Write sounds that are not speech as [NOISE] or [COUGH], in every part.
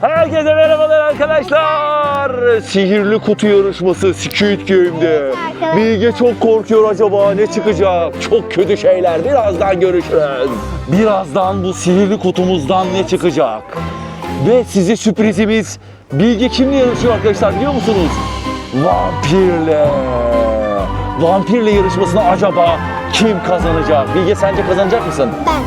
Herkese merhabalar arkadaşlar. Sihirli kutu yarışması Squid Game'de. Bilge çok korkuyor acaba ne çıkacak? Çok kötü şeyler. Birazdan görüşürüz. Birazdan bu sihirli kutumuzdan ne çıkacak? Ve size sürprizimiz Bilge kimle yarışıyor arkadaşlar biliyor musunuz? Vampirle. Vampirle yarışmasına acaba kim kazanacak? Bilge sence kazanacak mısın? Ben.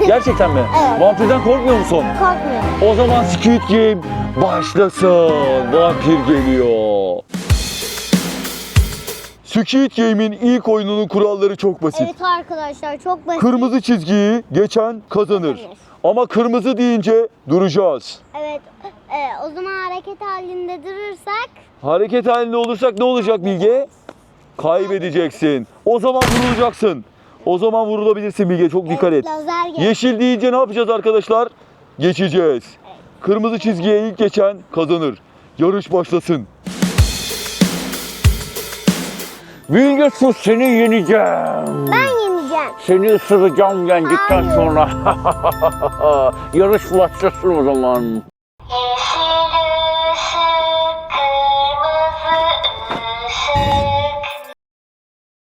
[LAUGHS] Gerçekten mi? Evet. Vampirden korkmuyor musun? Korkmuyorum. O zaman Squid Game başlasın. Vampir geliyor. Squid Game'in ilk oyununun kuralları çok basit. Evet arkadaşlar çok basit. Kırmızı çizgiyi geçen kazanır. Kazanır. Ama kırmızı deyince duracağız. Evet. e, o zaman hareket halinde durursak Hareket halinde olursak ne olacak Bilge? Kaybedeceksin. O zaman vurulacaksın. O zaman vurulabilirsin Bilge. Çok dikkat et. evet, lazer gel. Yeşil deyince ne yapacağız arkadaşlar? Geçeceğiz. Kırmızı çizgiye ilk geçen kazanır. Yarış başlasın. Bilge sus seni yeneceğim. Ben yeneceğim. Seni ısıracağım yendikten Hayır. sonra. [LAUGHS] Yarış başlasın o zaman.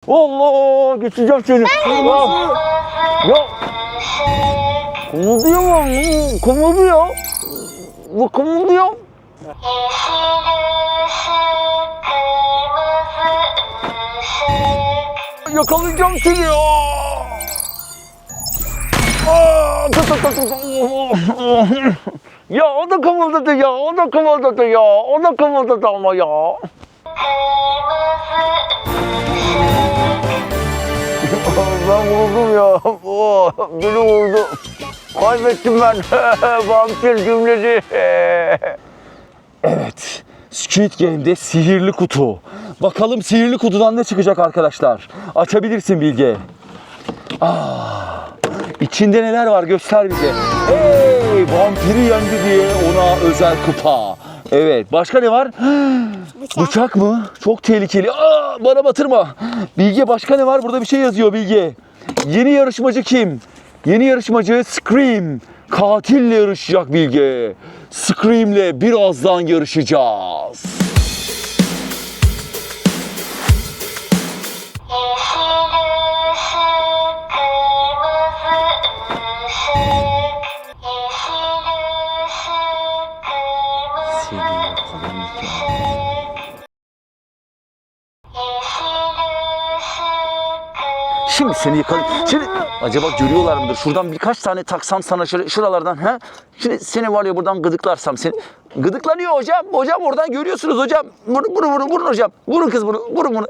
Allah geçeceğim seni. Allah. Ya. Kımıldıyor mu? Kımıldıyor. Bu kımıldıyor. Yakalayacağım seni ya. Aa, tut, tut, tut. Ya o da kımıldadı ya, o da kımıldadı ya, o da kımıldadı ama ya. [LAUGHS] ben vuruldum ya. [LAUGHS] Oh, beni vurdu. Kaybettim ben. [LAUGHS] Vampir cümlesi. evet. Squid Game'de sihirli kutu. Bakalım sihirli kutudan ne çıkacak arkadaşlar. Açabilirsin Bilge. Ah, içinde neler var göster bize. Hey, vampiri yendi diye ona özel kupa. Evet, başka ne var? [GASPS] Bıçak. Bıçak mı? Çok tehlikeli. Aa, bana batırma. Bilge başka ne var? Burada bir şey yazıyor Bilge. Yeni yarışmacı kim? Yeni yarışmacı Scream. Katille yarışacak Bilge. Scream'le birazdan yarışacağız. Şimdi seni yakal... Şimdi acaba görüyorlar mıdır? Şuradan birkaç tane taksam sana şöyle şuralardan ha? Şimdi seni var ya buradan gıdıklarsam seni... Gıdıklanıyor hocam. Hocam oradan görüyorsunuz hocam. Vurun vurun vurun, vurun hocam. Vurun kız bunu. Vurun bunu.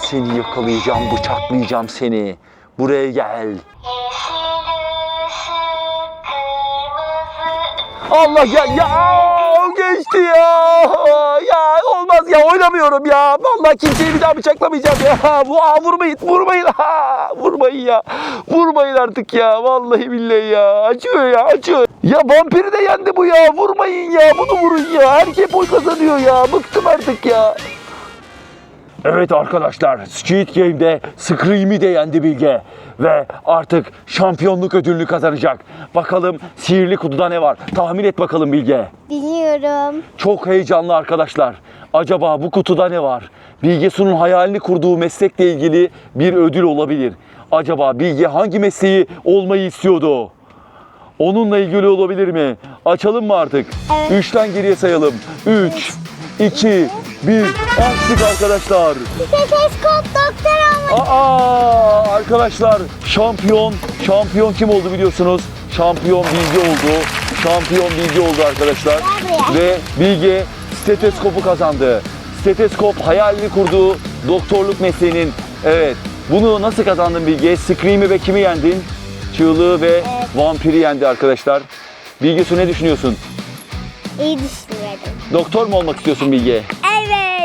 Seni yakalayacağım, bıçaklayacağım seni. Buraya gel. Allah ya ya geçti ya. Ya olmaz ya oynamıyorum ya. Vallahi kimseyi bir daha bıçaklamayacağım ya. Bu aa, vurmayın vurmayın. Ha, vurmayın ya. Vurmayın artık ya. Vallahi billahi ya. Acıyor ya acıyor. Ya vampiri de yendi bu ya. Vurmayın ya. Bunu vurun ya. Herkes boy kazanıyor ya. Bıktım artık ya. Evet arkadaşlar, Squid Game'de Scream'i de yendi Bilge. Ve artık şampiyonluk ödülünü kazanacak. Bakalım sihirli kutuda ne var? Tahmin et bakalım Bilge. Biliyorum. Çok heyecanlı arkadaşlar. Acaba bu kutuda ne var? Bilge Su'nun hayalini kurduğu meslekle ilgili bir ödül olabilir. Acaba Bilge hangi mesleği olmayı istiyordu? Onunla ilgili olabilir mi? Açalım mı artık? Evet. Üçten geriye sayalım. Üç, iki, bir. Açtık arkadaşlar. Stetoskop doktor olmak. Aa arkadaşlar şampiyon şampiyon kim oldu biliyorsunuz? Şampiyon Bilge oldu. Şampiyon Bilge oldu arkadaşlar. Ve Bilge stetoskopu kazandı. Steteskop hayalini kurduğu doktorluk mesleğinin evet bunu nasıl kazandın Bilge? Scream'i ve kimi yendin? Çığlığı ve vampiri yendi arkadaşlar. Bilge Su ne düşünüyorsun? İyi düşünüyorum. Doktor mu olmak istiyorsun Bilge? Evet.